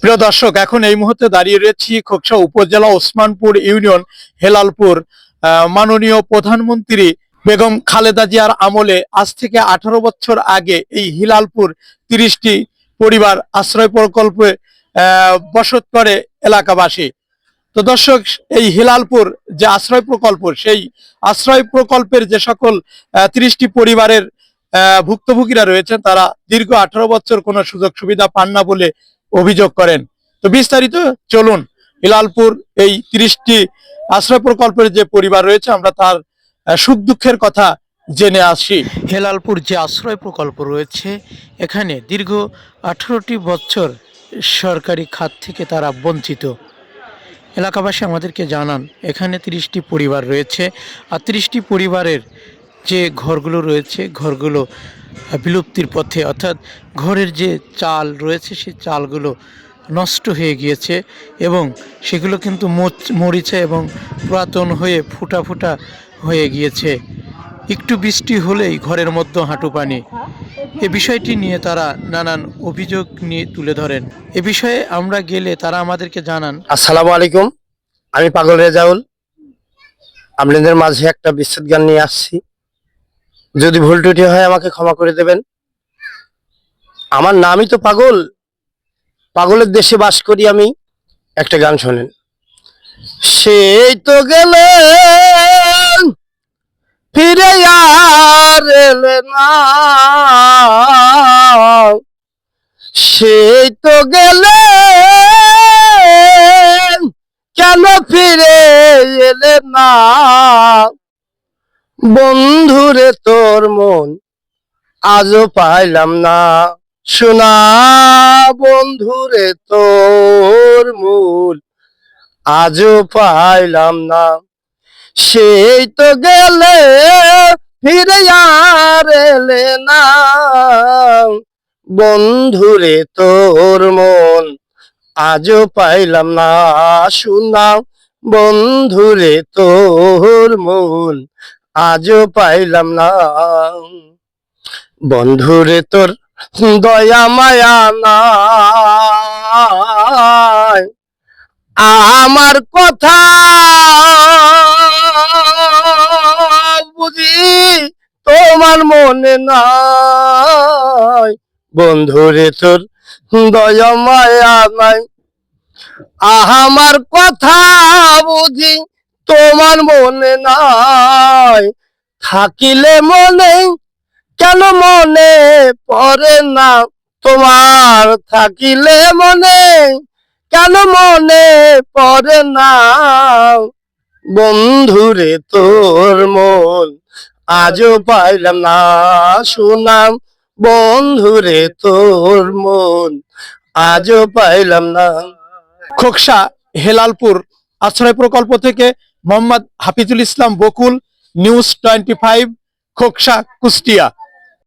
প্রিয় দর্শক, এখন এই মুহূর্তে দাঁড়িয়ে রয়েছি খোকসা উপজেলা ওসমানপুর ইউনিয়ন হেলালপুর মাননীয় প্রধানমন্ত্রী বেগম খালেদা জিয়ার আমলে আজ থেকে আঠারো বছর আগে এই হিলালপুর তিরিশটি পরিবার আশ্রয় প্রকল্পে বসত করে এলাকাবাসী। তো দর্শক, এই হিলালপুর যে আশ্রয় প্রকল্প, সেই আশ্রয় প্রকল্পের যে সকল তিরিশটি পরিবারের ভুক্তভোগীরা রয়েছেন, তারা দীর্ঘ আঠারো বছর কোনো সুযোগ সুবিধা পান না বলে অভিযোগ করেন। তো বিস্তারিত চলুন, হিলালপুর এই তিরিশটি আশ্রয় প্রকল্পের যে পরিবার রয়েছে, আমরা তার সুখ দুঃখের কথা জেনে আসি। হেলালপুর যে আশ্রয় প্রকল্প রয়েছে, এখানে দীর্ঘ আঠারোটি বছর সরকারি খাত থেকে তারা বঞ্চিত। এলাকাবাসী আমাদেরকে জানান, এখানে তিরিশটি পরিবার রয়েছে। আর তিরিশটি পরিবারের যে ঘরগুলো রয়েছে, ঘরগুলো বিলুপ্তির পথে। অর্থাৎ ঘরের যে চাল রয়েছে, সেই চালগুলো নষ্ট হয়ে গিয়েছে এবং সেগুলো কিন্তু মরিচে এবং পুরাতন হয়ে ফুটা ফুটা হয়ে গিয়েছে। একটু বৃষ্টি হলেই ঘরের মধ্যে হাঁটু পানি। এ বিষয়টি নিয়ে তারা নানান অভিযোগ নিয়ে তুলে ধরেন। এ বিষয়ে আমরা গেলে তারা আমাদেরকে জানান। আসসালামু আলাইকুম। আমি পাগল রেজাউল। আপনাদের মাঝে একটা বিচ্ছেদ গান নিয়ে আসছি। যদি ভুল টুটি হয় আমাকে ক্ষমা করে দেবেন। আমার নামই তো পাগল। পাগলের দেশে বাস করি আমি। একটা গান শোনেন। সেই তো গেল ফিরে আর না। সেই তো গেল কেন ফিরে এলে না? বন্ধুরে তোর মন আজও পাইলাম না। শোনা বন্ধুরে তোর মূল আজও পাইলাম না। সেই তো গেলে ফিরে আর এলে না। বন্ধুরে তোর মন আজও পাইলাম না। শোনা বন্ধুরে তোর মন আজও পাইলাম না। বন্ধুরে তোর দয়া মায়া নাই। আমার কথা বুঝি তোমার মনে নাই। বন্ধুরে তোর দয়া মায়া নাই। আমার কথা বুঝি তোমার মনে নাই। থাকিলে মনে, কেন মনে পড়ে না? তোমার থাকিলে মনে, কেন মনে পড়ে না? বন্ধুরে, তোর মন আজও পাইলাম না শুনাম বন্ধুরে, তোর মন আজও পাইলাম না। খোকসা, হেলালপুর আশ্রয় প্রকল্প থেকে Mohammad Hafizul Islam Bakul news twenty five Khoksa Kushtia.